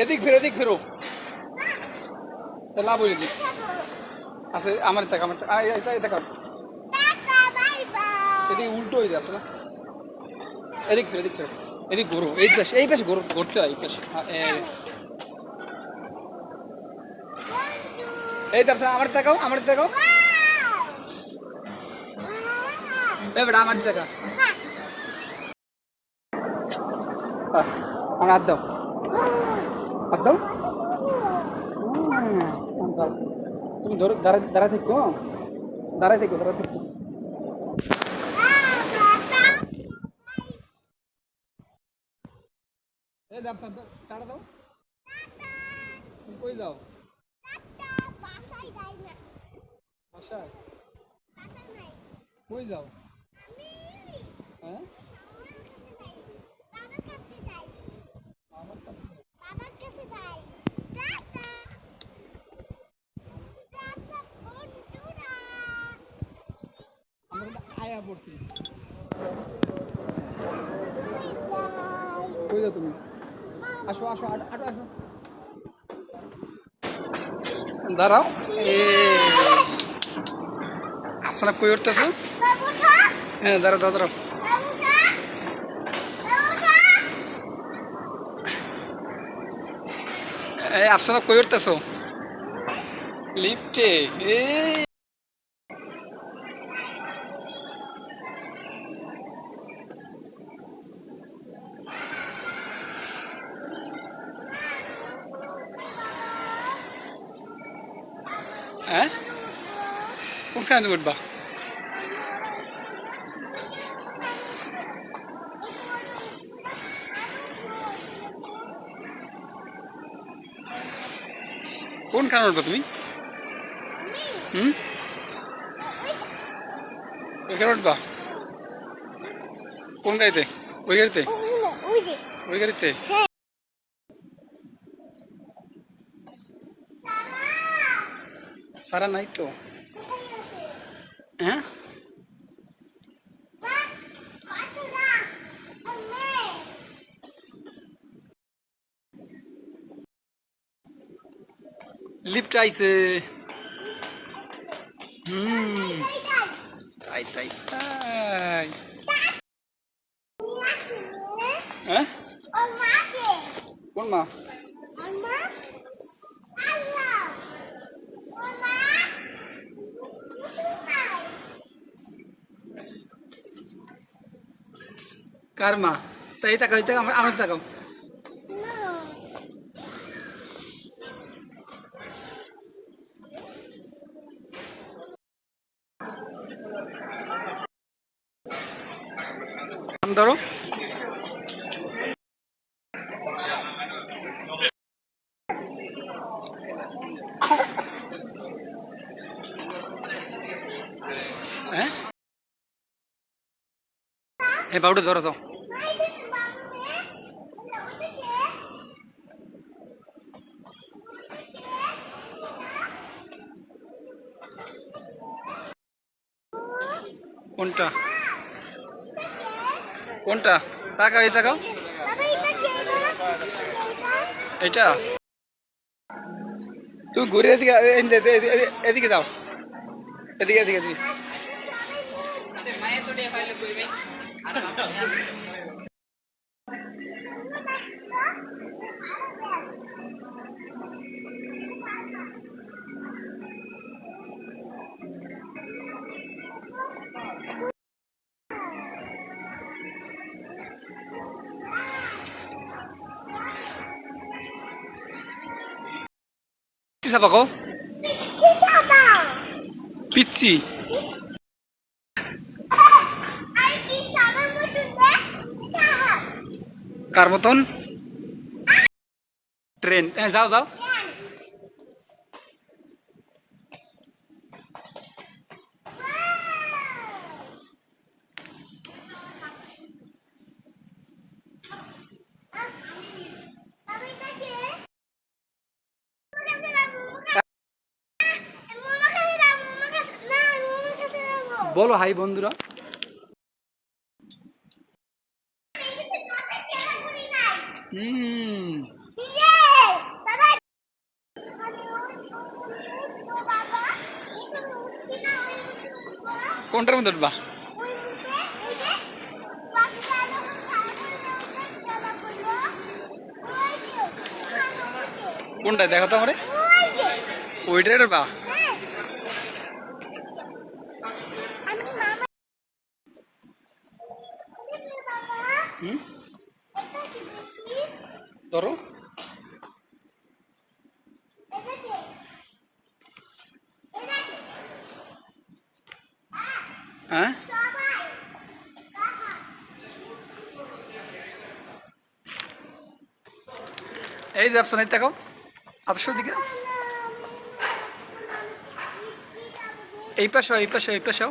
এদিক ফেরো এদিক ফেরো। লাভ হয়ে দিক আচ্ছা আমার দেখ আমার এই দেখ এদিকে উল্টো হয়ে যাচ্ছে না? এদিক ফেরো এদিক ফেরো। এদিক ঘোরো এই পাশে এই পাশে ঘোরো ঘুরতে এই পাশে। হ্যাঁ, এই- তারপর আমার দেখাও আমার দেখাও। এই বেটা আমার দেখা। হ্যাঁ, আমার হাত দাও। হাত। তুমি ধরো, দাঁড়ায় দাঁড়ায় থেকো দাঁড়ায় থেকো দাঁড়ায় থেকো। টাটা দাও কই যাও? বাসায়? কই যাও? হ্যাঁ আমার কাছে আমরা কিন্তু আয়া পড়ছি। কই যাও তুমি? আসো আসো আটো আটো আসো। দাঁড়াও। এ আসলে কই উঠতেছো? হ্যাঁ দাঁড়াও দাঁড়াও দাঁড়াও। এই আপনারা কই উঠতেছো? লিফটে। এই। হ্যাঁ কোনখানে উঠবা কোনখানে উঠবা তুমি হুম ওইখানে উঠবা কোন গাড়িতে ওই গাড়িতে ওই গাড়িতে সারা নাই তো। হ্যাঁ? লিফট আইছে। হুম। তাই তাই তাই। হ্যাঁ? কোন মা? কার মা তাই তাকাও এই তাকাও আমার তাকাও ধরো হ্যাঁ বাবুটা ধরো যাও কোনটা? কোনটা? তাকাও, এই তাকাও। এটা তুই ঘুরে এদিকে এদিকে, এদিকে- এদিকে যাও। এদিকে এদিকে। এদিকে পিচ্ছি সাপাকো পিচ্ছি কার মতন ট্রেন হ্যাঁ যাও যাও বলো হাই বন্ধুরা। কোনটার মধ্যে উঠবা? কোনটা দেখো তো আমার। ওইটাই বা ধরো। হ্যাঁ? এই যে অপশন দেখো। আদর্শের দিকে। এই পাশে এই পাশে এই পাশেও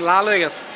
lá, Legas.